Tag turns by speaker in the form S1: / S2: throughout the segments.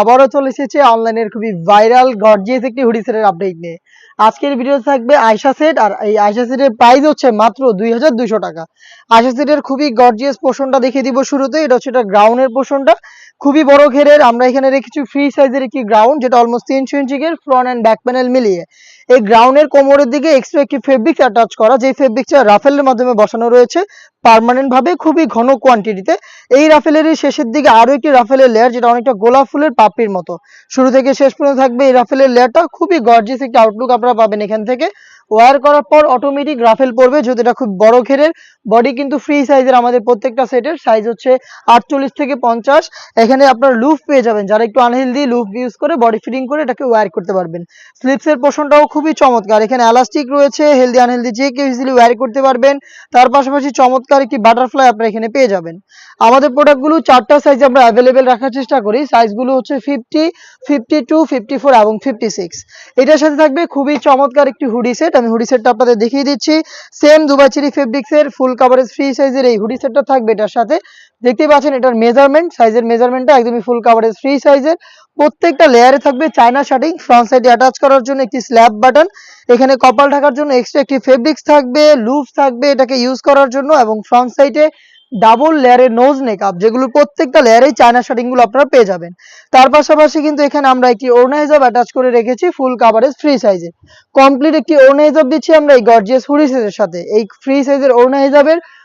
S1: আবারও চলে এসেছে। অনলাইনের খুবই ভাইরাল একটি সেটের আপডেট নিয়ে। আজকের ভিডিও থাকবে সেট আর এই হচ্ছে মাত্র দুই হাজার দুইশো টাকা। খুবই গর্জিয়াস পোর্শনটা দেখিয়ে দিব শুরুতে। এটা হচ্ছে এটা গ্রাউন্ডের পোর্শনটা খুবই বড় ঘেরের, আমরা এখানে রেখেছি ফ্রি সাইজের একটি গ্রাউন্ড যেটা অলমোস্ট তিনশো inch front and back panel মিলিয়ে। এই গ্রাউন্ডের কোমরের দিকে এক্সট্রা একটি ফেব্রিক অ্যাটাচ করা যে ফেব্রিকটা রাফেলের মাধ্যমে বসানো রয়েছে পার্মানেন্ট ভাবে খুবই ঘন কোয়ান্টিটিতে এই রাফেলেরই শেষের দিকে আরও একটি রাফেলের লেয়ার যেটা অনেকটা গোলাপ ফুলের পাপড়ির মতো। শুরু থেকে শেষ পর্যন্ত থাকবে এই রাফেলের লেয়ারটা খুবই গর্জিয়াস একটি আউটলুক আপনারা পাবেন এখান থেকে। ওয়্যার করার পর অটোমেটিক রাফেল পড়বে যদি এটা খুব বড় ঘেরের বডি কিন্তু ফ্রি সাইজের আমাদের প্রত্যেকটা সেটের সাইজ হচ্ছে আটচল্লিশ থেকে পঞ্চাশ। এখানে আপনার লুফ পেয়ে যাবেন। যারা একটু আনহেলদি লুফ ইউজ করে বডি ফিটিং করে এটাকে ওয়্যার করতে পারবেন। স্লিপসের পোর্শনটাও খুবই চমৎকার। এখানে এলাস্টিক রয়েছে হেলদি আনহেলদি যে কেউ ইজিলি ওয়্যার করতে পারবেন। তার পাশাপাশি চমৎকার একটি বাটারফ্লাই আপনারা এখানে পেয়ে যাবেন। আমাদের প্রোডাক্টগুলো চারটা সাইজ আমরা অ্যাভেলেবেল রাখার চেষ্টা করি। সাইজগুলো হচ্ছে fifty fifty two fifty four এবং ফিফটি সিক্স এটার সাথে থাকবে খুবই চমৎকার একটি হুডি সেট আমি হুডি সেটটা আপনাদের দেখিয়ে দিচ্ছি। সেম দুবাচিরি ফেব্রিক্সের ফুল কাভারেজ ফ্রি সাইজের এই হুডি সেটটা থাকবে এটার সাথে। দেখতে পাচ্ছেন, এটার মেজারমেন্ট সাইজের মেজারমেন্টটা একদমই ফুল কাভারেজ ফ্রি সাইজের প্রত্যেকটা লেয়ারে থাকবে চায়না শার্টিং ফ্রন্ট সাইডে অ্যাটাচ করার জন্য একটি স্ল্যাব বাটন এখানে কপাল ঢাকার জন্য এক্সট্রা একটি ফেব্রিক্স থাকবে লুফ থাকবে এটাকে ইউজ করার জন্য এবং ফ্রন্ট সাইডে ডাবল লেয়ারের নোজ মেকআপ যেগুলো প্রত্যেকটা লেয়ারেই চায়না শার্টিংগুলো আপনারা পেয়ে যাবেন। তার পাশাপাশি কিন্তু এখানে আমরা একটি ওড়না অ্যাটাচ করে রেখেছি ফুল কাভারেজ ফ্রি সাইজে কমপ্লিট একটি ওড়না দিচ্ছি আমরা এই গর্জিয়াস হুডি সেটের সাথে। এই ফ্রি সাইজের ওড়না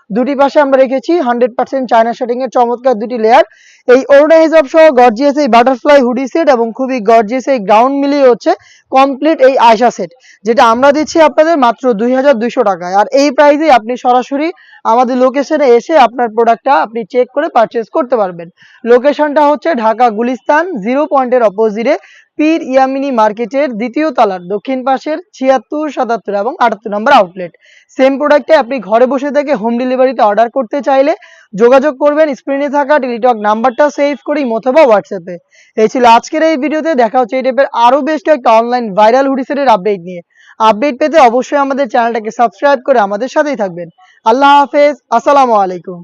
S1: দুটি পাশে আমরা রেখেছি হান্ড্রেড পার্সেন্ট চায়না শার্টিং এর চমৎকার দুটি লেয়ার এই ওড়না হিসাব সহ গর্জিয়াস এই বাটারফ্লাই হুডি সেট এবং খুবই গর্জিয়াস এই গ্রাউন্ড মিলিয়ে হচ্ছে কমপ্লিট এই আয়সা সেট যেটা আমরা দিচ্ছি আপনাদের মাত্র দুই হাজার দুইশো টাকায়। আর এই প্রাইসে আপনি সরাসরি আমাদের লোকেশনে এসে আপনার প্রোডাক্টটা আপনি চেক করে পারচেজ করতে পারবেন। লোকেশনটা হচ্ছে ঢাকা গুলিস্তান জিরো পয়েন্টের অপোজিটে পীর ইয়ামিনি মার্কেটের দ্বিতীয় তলার, দক্ষিণ পাশের ছিয়াত্তর, সাতাত্তর এবং আটাত্তর নম্বর আউটলেট সেম প্রোডাক্টে আপনি ঘরে বসে থেকে হোম ডেলিভারিতে অর্ডার করতে চাইলে যোগাযোগ করবেন স্ক্রিনে থাকা টেলিটক নাম্বারটা সেভ করেই অথবা হোয়াটসঅ্যাপে এই ছিল আজকের এই ভিডিওতে, দেখা হচ্ছে এই টাইপের আরও বেশ কয়েকটা অনলাইন ভাইরাল হুডিসেটের আপডেট নিয়ে। আপডেট পেতে অবশ্যই আমাদের চ্যানেলটাকে সাবস্ক্রাইব করে আমাদের সাথেই থাকবেন। আল্লাহ হাফেজ, আসসালামু আলাইকুম।